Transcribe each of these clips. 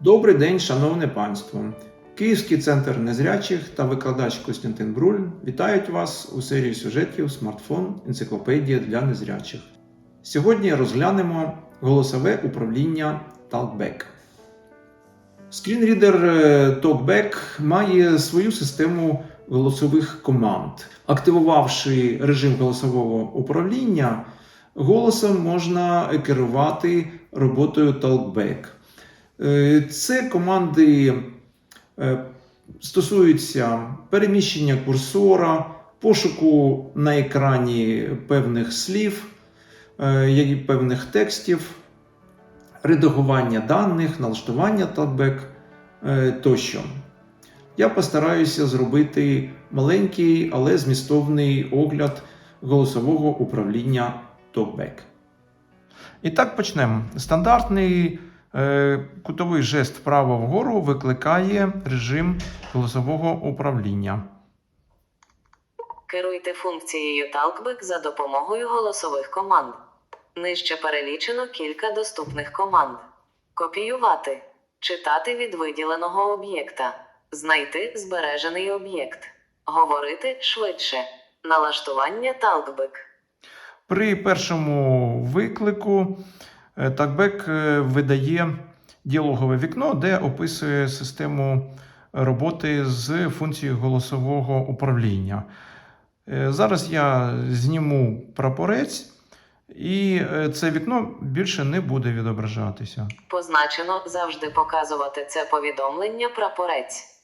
Добрий день, шановне панство! Київський центр незрячих та викладач Костянтин Бруль вітають вас у серії сюжетів смартфон Енциклопедія для незрячих. Сьогодні розглянемо голосове управління Talkback. Скрінрідер е, Talkback має свою систему голосових команд. Активувавши режим голосового управління, голосом можна керувати роботою Talkback. Е, Це команди е, стосуються переміщення курсора, пошуку на екрані певних слів, е, певних текстів, редагування даних, налаштування талбек е, тощо. Я постараюся зробити маленький, але змістовний огляд голосового управління TalkBack. І так почнемо. Стандартний кутовий жест вправо вгору викликає режим голосового управління. Керуйте функцією Talkback за допомогою голосових команд. Нижче перелічено кілька доступних команд: копіювати, читати від виділеного об'єкта, знайти збережений об'єкт, говорити швидше, налаштування Talkback. При першому виклику е, TalkBack е, видає діалогове вікно, де описує систему роботи з функцією голосового управління. Е, Зараз я зніму прапорець, і це вікно більше не буде відображатися. Позначено завжди показувати це повідомлення прапорець.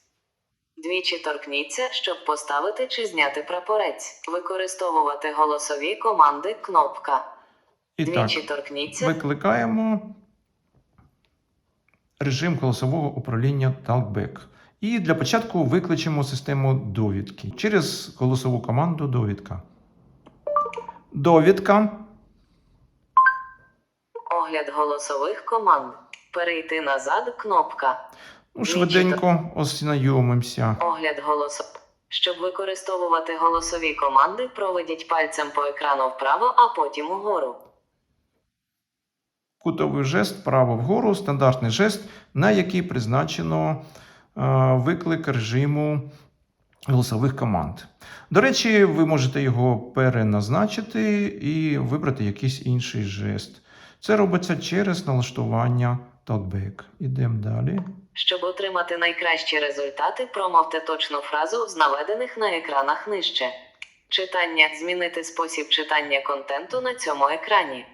Двічі торкніться, щоб поставити чи зняти прапорець. Використовувати голосові команди кнопка. І так, викликаємо режим голосового управління TalkBack. І для початку викличемо систему довідки через голосову команду довідка. Довідка. Огляд голосових команд. Перейти назад кнопка. Ну, швиденько ознайомимося. Огляд голосов. Щоб використовувати голосові команди, проведіть пальцем по екрану вправо, а потім угору. Кутовий жест вправо вгору, стандартний жест, на який призначено е, виклик режиму голосових команд. До речі, ви можете його переназначити і вибрати якийсь інший жест. Це робиться через налаштування Talkback. Ідемо далі. Щоб отримати найкращі результати, промовте точну фразу з наведених на екранах нижче. Читання змінити спосіб читання контенту на цьому екрані.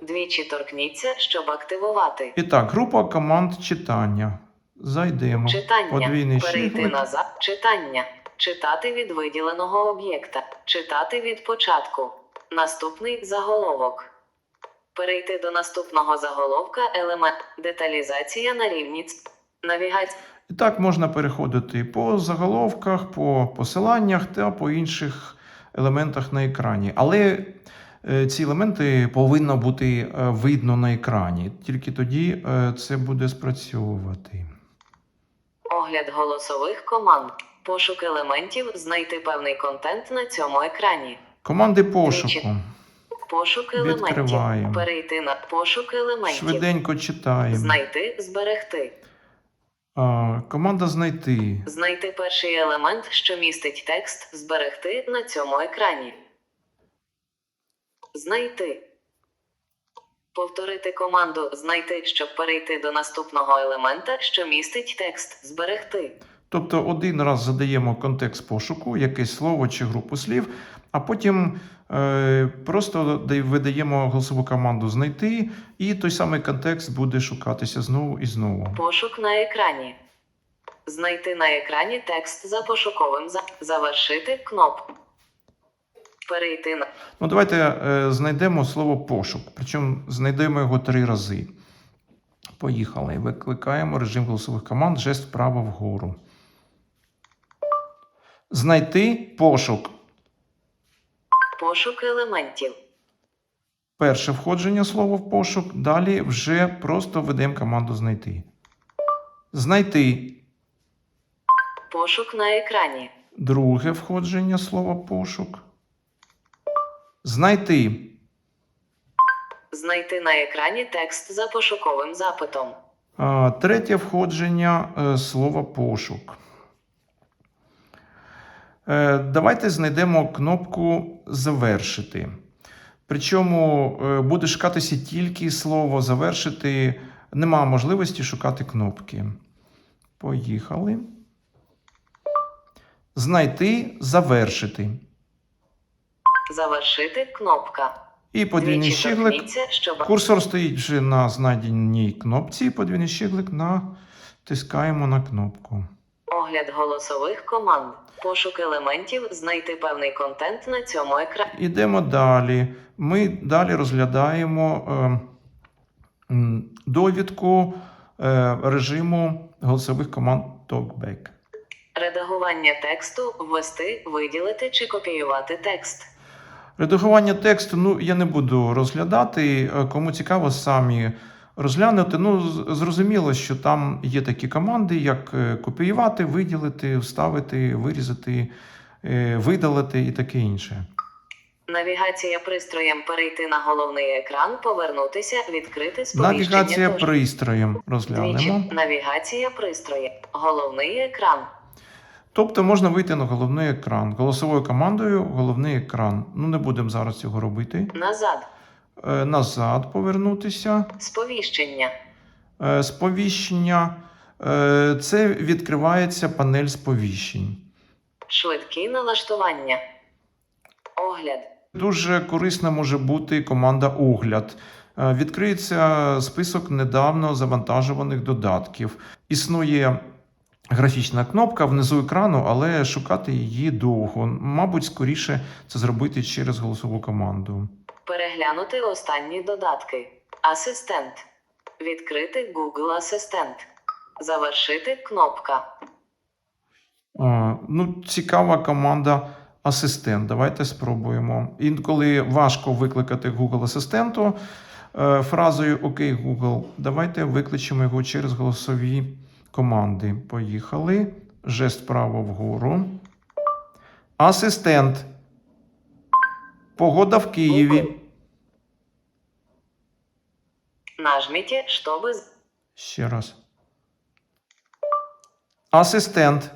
Двічі торкніться, щоб активувати. І так, група команд читання. Зайдемо. Читання. Подвійний Перейти щиглик. назад. Читання. Читати від виділеного об'єкта. Читати від початку. Наступний заголовок. Перейти до наступного заголовка елемент. Деталізація на рівні. Навігація. І так можна переходити по заголовках, по посиланнях та по інших елементах на екрані. Але ці елементи повинно бути е, видно на екрані. Тільки тоді е, це буде спрацьовувати. Огляд голосових команд. Пошук елементів. Знайти певний контент на цьому екрані. Команди пошуку. Пошук елементів. Відкриваємо. Перейти на пошук елементів. Швиденько читаємо. Знайти, зберегти. А, команда знайти. Знайти перший елемент, що містить текст, зберегти на цьому екрані. Знайти. Повторити команду знайти, щоб перейти до наступного елемента, що містить текст, зберегти. Тобто один раз задаємо контекст пошуку, якесь слово чи групу слів, а потім е, просто видаємо голосову команду знайти, і той самий контекст буде шукатися знову і знову. Пошук на екрані. Знайти на екрані текст за пошуковим за... Завершити кнопку. Перейти на Ну, давайте е, знайдемо слово пошук, причому знайдемо його три рази. Поїхали. Викликаємо режим голосових команд, жест вправо вгору. Знайти пошук. пошук елементів. Перше входження слова в пошук. Далі вже просто ведемо команду знайти. Знайти. Пошук на екрані. Друге входження слова пошук. Знайти. Знайти на екрані текст за пошуковим запитом. Третє входження е, слова пошук. Е, Давайте знайдемо кнопку Завершити. Причому е, буде шукатися тільки слово завершити. Нема можливості шукати кнопки. Поїхали. Знайти завершити. Завершити кнопка. І подвійний щиглик. щоб Курсор стоїть вже на знайденій кнопці. Подвійний щиглик натискаємо на кнопку. огляд голосових команд. Пошук елементів, знайти певний контент на цьому екрані. Ідемо далі. Ми далі розглядаємо е, довідку е, режиму голосових команд TalkBack. Редагування тексту, ввести, виділити чи копіювати текст. Редагування тексту ну, я не буду розглядати. Е, Кому цікаво, самі розглянути. Ну, зрозуміло, що там є такі команди, як е, копіювати, виділити, вставити, вирізати, е, видалити і таке інше. Навігація пристроєм перейти на головний екран, повернутися, відкрити сповіщення. Навігація пристроєм розглянемо. Навігація пристроєм. Головний екран. Тобто можна вийти на головний екран. Голосовою командою головний екран. Ну, не будемо зараз цього робити. Назад. Е, Назад повернутися. Сповіщення. Е, Сповіщення. Е, Це відкривається панель сповіщень. Швидкі налаштування. Огляд. Дуже корисна може бути команда огляд. Е, Відкриється список недавно завантажуваних додатків. Існує графічна кнопка внизу екрану, але шукати її довго. Мабуть, скоріше це зробити через голосову команду. Переглянути останні додатки. Асистент. Відкрити Google Асистент. Завершити кнопка. А, ну, цікава команда асистент. Давайте спробуємо. Інколи важко викликати Google асистенту е, фразою ОК Google. Давайте викличемо його через голосові команди. Поїхали. Жест право вгору. Асистент. Погода в Києві. Нажмите, чтобы... з- Ще раз. Асистент.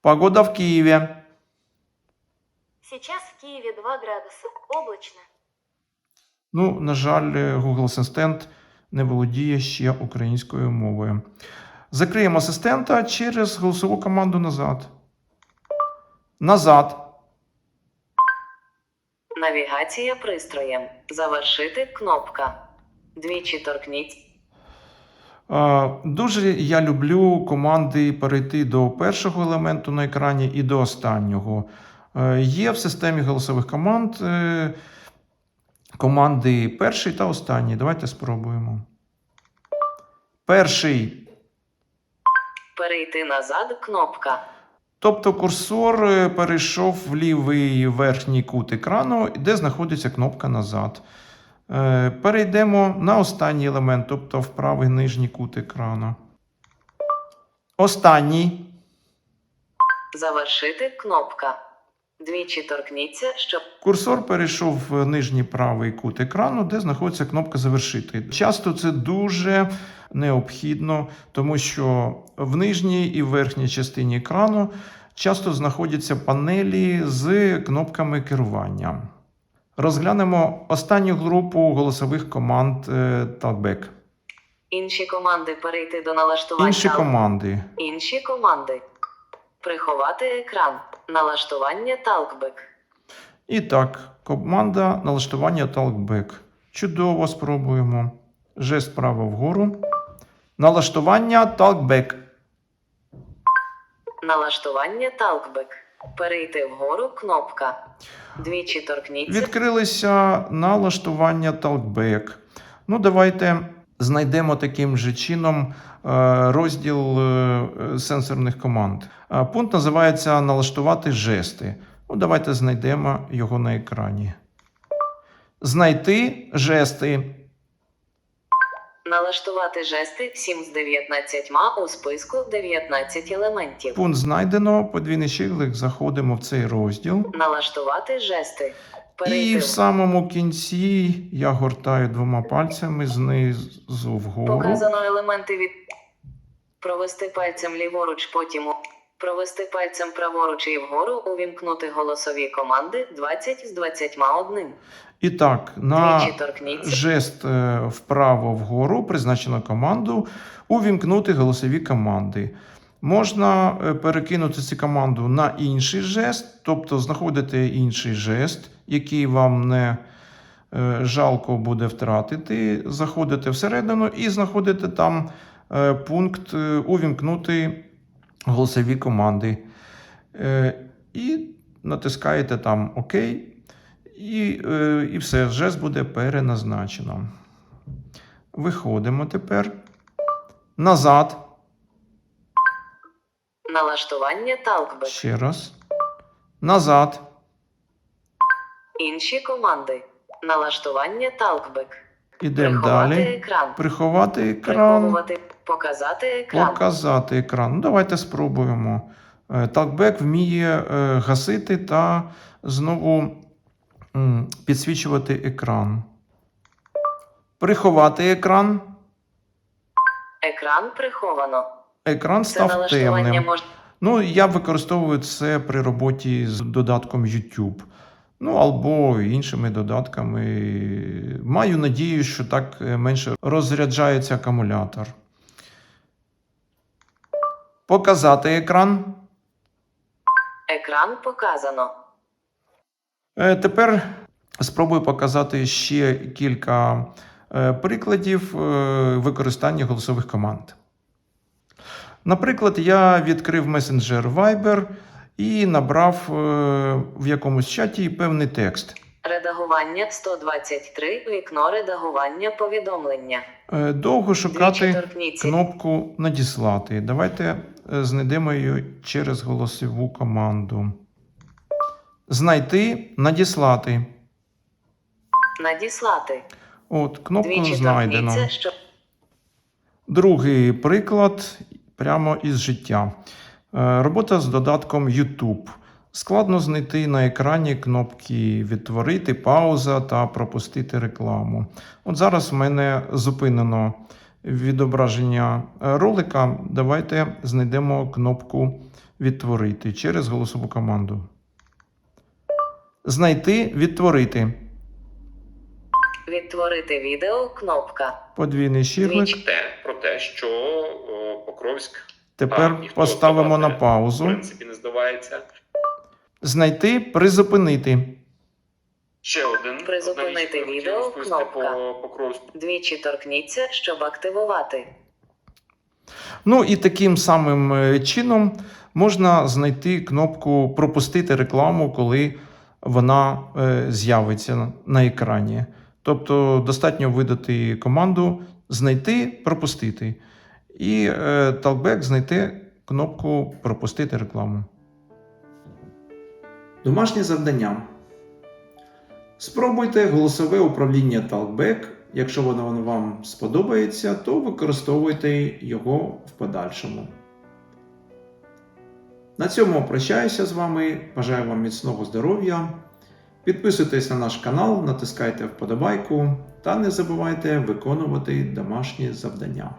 Погода в Києві. Сейчас в Киеве 2 градуса. Облачно. Ну, на жаль, Google Асистент не володіє ще українською мовою. Закриємо асистента через голосову команду назад. Назад. Навігація пристроєм. Завершити кнопка. Двічі торкніть. Дуже я люблю команди перейти до першого елементу на екрані і до останнього. Е, Є в системі голосових команд е, команди перший та останній. Давайте спробуємо. Перший. Перейти назад кнопка. Тобто курсор е, перейшов в лівий верхній кут екрану, де знаходиться кнопка назад. Е, Перейдемо на останній елемент, тобто в правий нижній кут екрану. Останній. Завершити кнопка. Двічі торкніться, щоб Курсор перейшов в нижній правий кут екрану, де знаходиться кнопка Завершити. Часто це дуже необхідно, тому що в нижній і верхній частині екрану часто знаходяться панелі з кнопками керування. Розглянемо останню групу голосових команд е, Talkback. інші команди перейти до налаштувань. Інші команди. Інші команди. Приховати екран. Налаштування Talkback. І так, команда налаштування Talkback. Чудово спробуємо. Жест право вгору. Налаштування Talkback. Налаштування Talkback. Перейти вгору кнопка. Двічі торкніться. Відкрилися налаштування Talkback. Ну, давайте знайдемо таким же чином е, розділ е, сенсорних команд. Е, Пункт називається Налаштувати жести. Ну, давайте знайдемо його на екрані. Знайти жести. Налаштувати жести 7 з 19 у списку 19 елементів. Пункт знайдено. Подвійний щиглик. Заходимо в цей розділ. Налаштувати жести. І в самому кінці я гортаю двома пальцями знизу вгору. Показано елементи від провести пальцем ліворуч, потім провести пальцем праворуч і вгору, увімкнути голосові команди 20 з 21. І так, на жест е, вправо вгору призначено команду увімкнути голосові команди. Можна е, перекинути цю команду на інший жест, тобто знаходите інший жест, який вам не е, жалко буде втратити. Заходите всередину і знаходите там е, пункт увімкнути голосові команди. І натискаєте там ОК. І, і все, жест буде переназначено. Виходимо тепер. Назад. Налаштування талкбек. Ще раз. Назад. Інші команди. Налаштування талкбек. Ідемо далі. екран. Приховати екран. Приховувати. Показати екран. Показати екран. Ну, давайте спробуємо. Е, Talkback вміє е, гасити та знову підсвічувати екран. Приховати екран. Екран приховано. Екран Це став темним. можна. Ну, я використовую це при роботі з додатком YouTube. Ну, або іншими додатками. Маю надію, що так е, менше розряджається акумулятор. Показати екран. Екран показано. Е, Тепер спробую показати ще кілька е, прикладів використання голосових команд. Наприклад, я відкрив месенджер Viber і набрав е, в якомусь чаті певний текст. Редагування 123. Вікно редагування повідомлення. Е, Довго шукати кнопку Надіслати. Давайте е, знайдемо її через голосову команду. Знайти, надіслати. Надіслати. От, кнопку знайдено. що Другий приклад прямо із життя. Е, Робота з додатком YouTube. Складно знайти на екрані кнопки Відтворити, пауза та пропустити рекламу. От зараз в мене зупинено відображення ролика. Давайте знайдемо кнопку Відтворити через голосову команду. Знайти, відтворити. Відтворити відео. Кнопка. Подвійний щирлик. Те про те, що о, Покровськ Тепер ніхто поставимо на здавати, в паузу. принципі не здавається. Знайти, призупинити. Ще один Призупинити відео, хотів розповісти кнопка. по Покровську. Двічі торкніться, щоб активувати. Ну і таким самим е, чином можна знайти кнопку Пропустити рекламу, коли вона е, з'явиться на екрані. Тобто достатньо видати команду Знайти, пропустити. І е, Talkback знайти кнопку Пропустити рекламу. Домашнє завдання. Спробуйте голосове управління Talkback. Якщо воно вам сподобається, то використовуйте його в подальшому. На цьому прощаюся з вами. Бажаю вам міцного здоров'я. Підписуйтесь на наш канал, натискайте вподобайку та не забувайте виконувати домашні завдання.